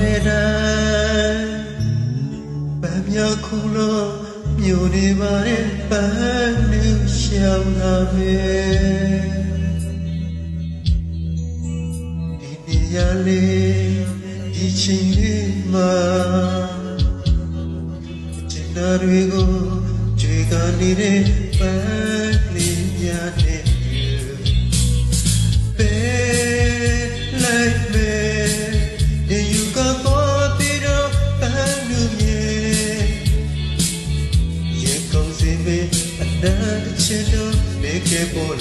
လေတိုင်းပန်းမြခုလို့မြို့နေပါရဲ့ပန်းလူရှောင်းလာမယ်ဒီနေရာလေးဒီချိန်လေးမှာကျင်နာတွေကိုကြွေကနေတဲ့ပန်းလေးများ make it bole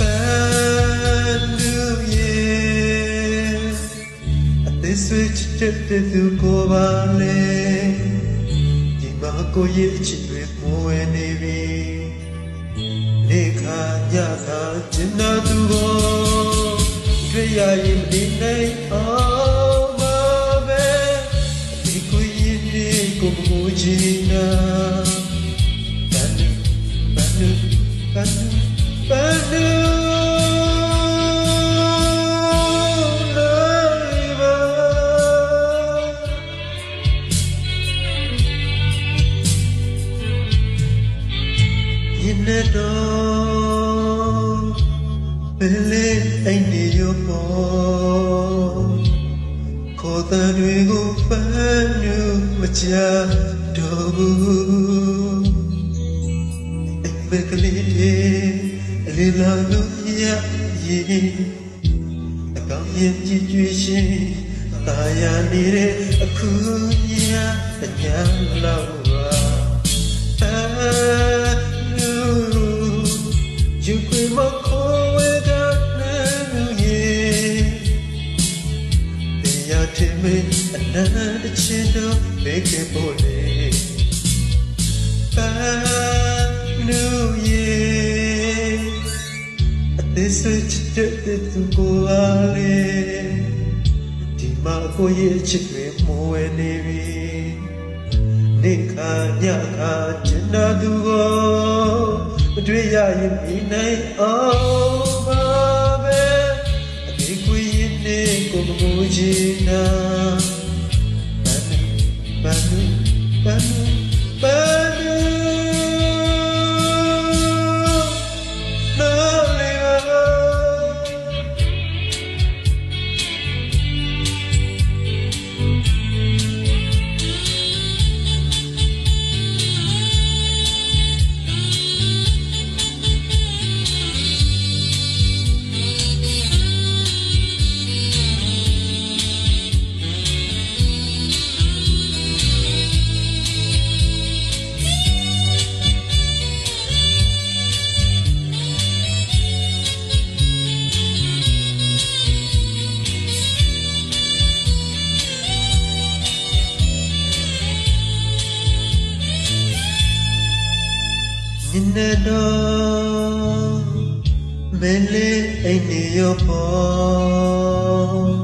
and you yeah at this switch just to go vale ဒီမှာကိုရဲ့အချစ်တွေမိုးဝဲနေပြီနေခါညခါကျင်နာသူကိုတွေ့ရရင်ဒီနိုင်အောင်ပါပဲဒီကို ဘန်နူဘန်နူလေးပါရင်နဲ့တော့ဘ အလေးလာလို့ရရင်အကောင်းရင်ကြည်ကြွေရှင်တာယာနေတဲ့အခုညညလောက်ပါ You quit my call with a They are to me another channel make it bully New This is just to go away ဒီမှာကိုရဲ့ချစ်တွေမိုးဝဲနေပြီနေခါညခါကျင်နာသူကိုမတွေ့ရရင်ဒီနိုင်အောင်ပါပဲအဒီကိုရင်နေကိုမကိုချင်နာဘန်နူဘန်နူဘန်နူ နေတော့မလေးအိမ်နေရပေါ်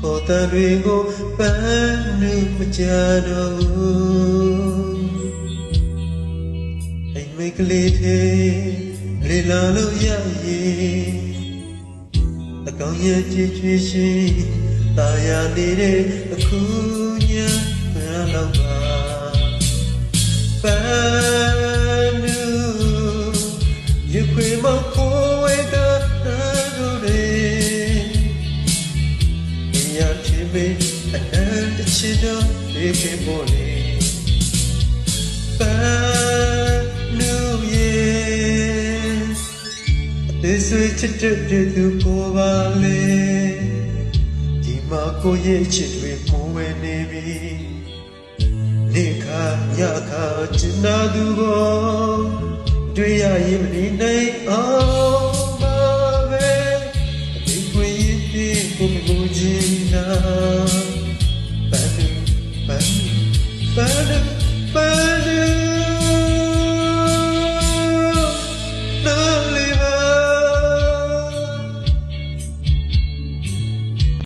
ခေါ်တဲ့တွေကိုပန်းနေမကြတော့ဘူးအိမ်မိတ်ကလေးသေးလေလာလို့ရရင်အကောင်ရဲ့ကြည်ကြွေးရှိတာယာနေတဲ့အခုညဘယ်လောက်ပါ Banu, chido eke bole. Banu ye. This is chit tu ko vale. Di ma ko ye chit we mo we ne bi. တွေ့ရရင်မနေနိုင်အောင်ပါပဲဒီခွေရင်ဒီကိုမကိုချင်